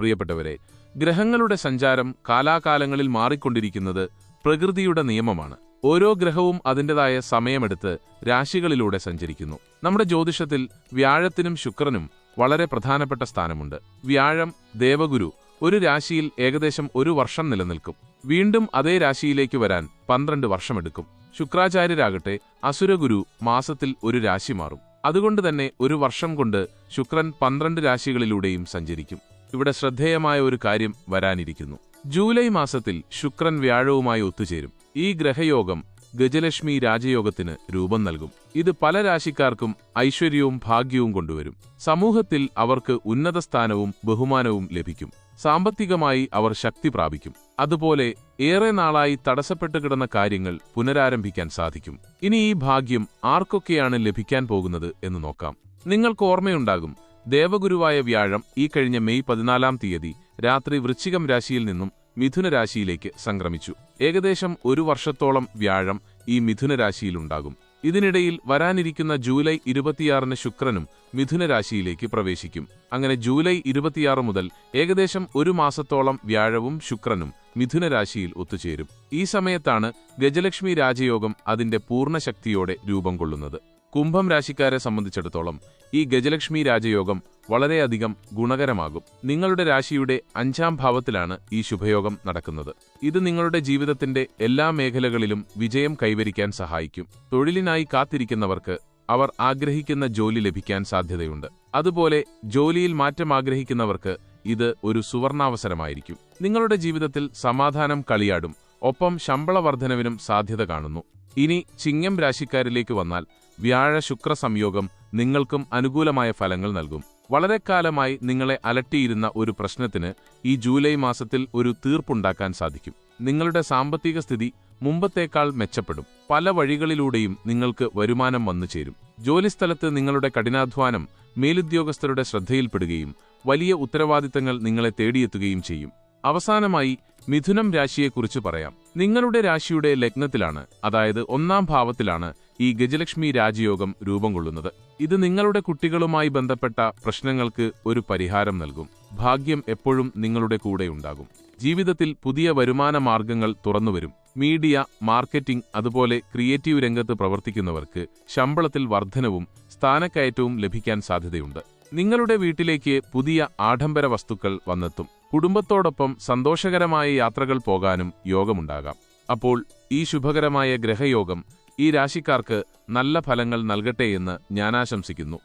പ്രിയപ്പെട്ടവരെ ഗ്രഹങ്ങളുടെ സഞ്ചാരം കാലാകാലങ്ങളിൽ മാറിക്കൊണ്ടിരിക്കുന്നത് പ്രകൃതിയുടെ നിയമമാണ്. ഓരോ ഗ്രഹവും അതിന്റെതായ സമയമെടുത്ത് രാശികളിലൂടെ സഞ്ചരിക്കുന്നു. നമ്മുടെ ജ്യോതിഷത്തിൽ വ്യാഴത്തിനും ശുക്രനും വളരെ പ്രധാനപ്പെട്ട സ്ഥാനമുണ്ട്. വ്യാഴം ദേവഗുരു ഒരു രാശിയിൽ ഏകദേശം ഒരു വർഷം നിലനിൽക്കും. വീണ്ടും അതേ രാശിയിലേക്ക് വരാൻ പന്ത്രണ്ട് വർഷമെടുക്കും. ശുക്രാചാര്യരാകട്ടെ അസുരഗുരു മാസത്തിൽ ഒരു രാശി മാറും. അതുകൊണ്ട് തന്നെ ഒരു വർഷം കൊണ്ട് ശുക്രൻ പന്ത്രണ്ട് രാശികളിലൂടെയും സഞ്ചരിക്കും. ഇവിടെ ശ്രദ്ധേയമായ ഒരു കാര്യം വരാനിരിക്കുന്നു. ജൂലൈ മാസത്തിൽ ശുക്രൻ വ്യാഴവുമായി ഒത്തുചേരും. ഈ ഗ്രഹയോഗം ഗജലക്ഷ്മി രാജയോഗത്തിന് രൂപം നൽകും. ഇത് പല രാശിക്കാർക്കും ഐശ്വര്യവും ഭാഗ്യവും കൊണ്ടുവരും. സമൂഹത്തിൽ അവർക്ക് ഉന്നത സ്ഥാനവും ബഹുമാനവും ലഭിക്കും. സാമ്പത്തികമായി അവർ ശക്തി പ്രാപിക്കും. അതുപോലെ ഏറെ നാളായി തടസ്സപ്പെട്ടു കിടന്ന കാര്യങ്ങൾ പുനരാരംഭിക്കാൻ സാധിക്കും. ഇനി ഈ ഭാഗ്യം ആർക്കൊക്കെയാണ് ലഭിക്കാൻ പോകുന്നത് എന്ന് നോക്കാം. നിങ്ങൾക്ക് ഓർമ്മയുണ്ടാകും ദേവഗുരുവായ വ്യാഴം ഈ കഴിഞ്ഞ മെയ് പതിനാലാം തീയതി രാത്രി വൃശ്ചികം രാശിയിൽ നിന്നും മിഥുന രാശിയിലേക്ക് സംക്രമിച്ചു. ഏകദേശം ഒരു വർഷത്തോളം വ്യാഴം ഈ മിഥുന രാശിയിലുണ്ടാകും. ഇതിനിടയിൽ വരാനിരിക്കുന്ന ജൂലൈ ഇരുപത്തിയാറിന് ശുക്രനും മിഥുന രാശിയിലേക്ക് പ്രവേശിക്കും. അങ്ങനെ ജൂലൈ ഇരുപത്തിയാറ് മുതൽ ഏകദേശം ഒരു മാസത്തോളം വ്യാഴവും ശുക്രനും മിഥുന രാശിയിൽ ഒത്തുചേരും. ഈ സമയത്താണ് ഗജലക്ഷ്മി രാജയോഗം അതിന്റെ പൂർണശക്തിയോടെ രൂപം കൊള്ളുന്നത്. കുംഭം രാശിക്കാരെ സംബന്ധിച്ചിടത്തോളം ഈ ഗജലക്ഷ്മി രാജയോഗം വളരെയധികം ഗുണകരമാകും. നിങ്ങളുടെ രാശിയുടെ അഞ്ചാം ഭാവത്തിലാണ് ഈ ശുഭയോഗം നടക്കുന്നത്. ഇത് നിങ്ങളുടെ ജീവിതത്തിന്റെ എല്ലാ മേഖലകളിലും വിജയം കൈവരിക്കാൻ സഹായിക്കും. തൊഴിലിനായി കാത്തിരിക്കുന്നവർക്ക് അവർ ആഗ്രഹിക്കുന്ന ജോലി ലഭിക്കാൻ സാധ്യതയുണ്ട്. അതുപോലെ ജോലിയിൽ മാറ്റം ആഗ്രഹിക്കുന്നവർക്ക് ഇത് ഒരു സുവർണാവസരമായിരിക്കും. നിങ്ങളുടെ ജീവിതത്തിൽ സമാധാനം കളിയാടും. ഒപ്പം ശമ്പള വർധനവിനും സാധ്യത കാണുന്നു. ഇനി ചിങ്ങം രാശിക്കാരിലേക്ക് വന്നാൽ വ്യാഴ ശുക്ര സംയോഗം നിങ്ങൾക്കും അനുകൂലമായ ഫലങ്ങൾ നൽകും. വളരെ കാലമായി നിങ്ങളെ അലട്ടിയിരുന്ന ഒരു പ്രശ്നത്തിന് ഈ ജൂലൈ മാസത്തിൽ ഒരു തീർപ്പുണ്ടാക്കാൻ സാധിക്കും. നിങ്ങളുടെ സാമ്പത്തിക സ്ഥിതി മുമ്പത്തേക്കാൾ മെച്ചപ്പെടും. പല വഴികളിലൂടെയും നിങ്ങൾക്ക് വരുമാനം വന്നു ചേരും. ജോലിസ്ഥലത്ത് നിങ്ങളുടെ കഠിനാധ്വാനം മേലുദ്യോഗസ്ഥരുടെ ശ്രദ്ധയിൽപ്പെടുകയും വലിയ ഉത്തരവാദിത്തങ്ങൾ നിങ്ങളെ തേടിയെത്തുകയും ചെയ്യും. അവസാനമായി മിഥുനം രാശിയെക്കുറിച്ച് പറയാം. നിങ്ങളുടെ രാശിയുടെ ലഗ്നത്തിലാണ് അതായത് ഒന്നാം ഭാവത്തിലാണ് ഈ ഗജലക്ഷ്മി രാജയോഗം രൂപം കൊള്ളുന്നത്. ഇത് നിങ്ങളുടെ കുട്ടികളുമായി ബന്ധപ്പെട്ട പ്രശ്നങ്ങൾക്ക് ഒരു പരിഹാരം നൽകും. ഭാഗ്യം എപ്പോഴും നിങ്ങളുടെ കൂടെ ഉണ്ടാകും. ജീവിതത്തിൽ പുതിയ വരുമാന മാർഗങ്ങൾ തുറന്നുവരും മീഡിയ മാർക്കറ്റിംഗ് അതുപോലെ ക്രിയേറ്റീവ് രംഗത്ത് പ്രവർത്തിക്കുന്നവർക്ക് ശമ്പളത്തിൽ വർധനവും സ്ഥാനക്കയറ്റവും ലഭിക്കാൻ സാധ്യതയുണ്ട്. നിങ്ങളുടെ വീട്ടിലേക്ക് പുതിയ ആഡംബര വസ്തുക്കൾ വന്നെത്തും. കുടുംബത്തോടൊപ്പം സന്തോഷകരമായ യാത്രകൾ പോകാനും യോഗമുണ്ടാകാം. അപ്പോൾ ഈ ശുഭകരമായ ഗ്രഹയോഗം ഈ രാശിക്കാർക്ക് നല്ല ഫലങ്ങൾ നൽകട്ടെ എന്ന് ഞാൻ ഞാനാശംസിക്കുന്നു